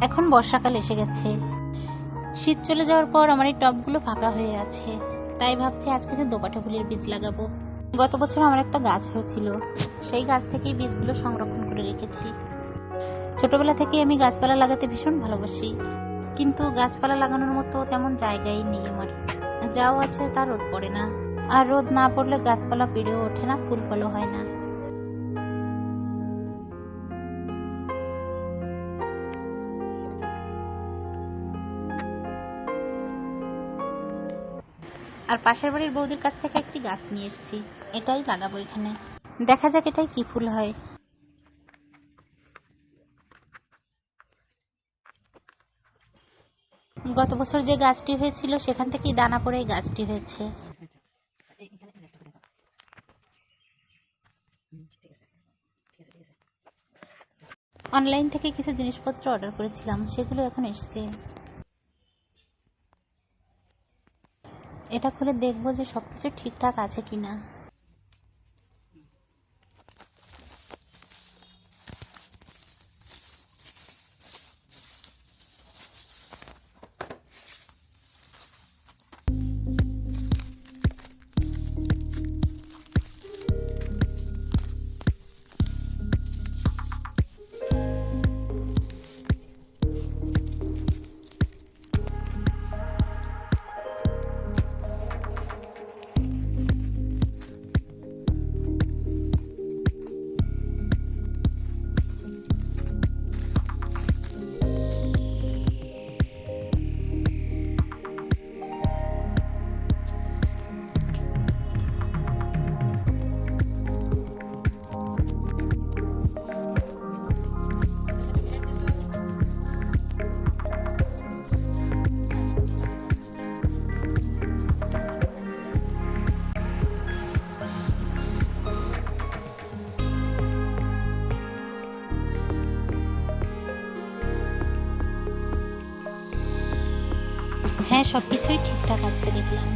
এখন বর্ষাকাল এসে গেছে। শীত চলে যাওয়ার পর আমার এই টবগুলো ফাঁকা হয়ে আছে। তাই ভাবছি আজকে যে দোপাটা ফুলের বীজ লাগাবো। গত বছর আমার একটা গাছ হয়েছিল। সেই গাছ থেকেই বীজগুলো সংরক্ষণ করে রেখেছি। ছোটবেলা থেকে আমি গাছপালা লাগাতে ভীষণ ভালোবাসি। কিন্তু গাছপালা লাগানোর মতো তেমন জায়গাই নেই আমার। যাও আছে তার রোদ পড়ে না। আর রোদ না পড়লে গাছপালা পেরেও ওঠে না ফুল ফলও হয় না। আর পাশের বাড়ির বৌদির কাছ থেকে একটি গাছ নিয়ে এসেছি। এটাই লাগাবো এখানে। দেখা যাক এটাই কি ফুল হয়। গত বছর যে গাছটি হয়েছিল, সেখান থেকেই দানা পড়ে এই গাছটি হয়েছে। অনলাইন থেকে কিছু জিনিসপত্র অর্ডার করেছিলাম, সেগুলো এখন এসছে। এটা খুলে দেখব যে সবকিছু ঠিকঠাক আছে কিনা। হ্যাঁ সবকিছুই ঠিকঠাক আছে দেখলাম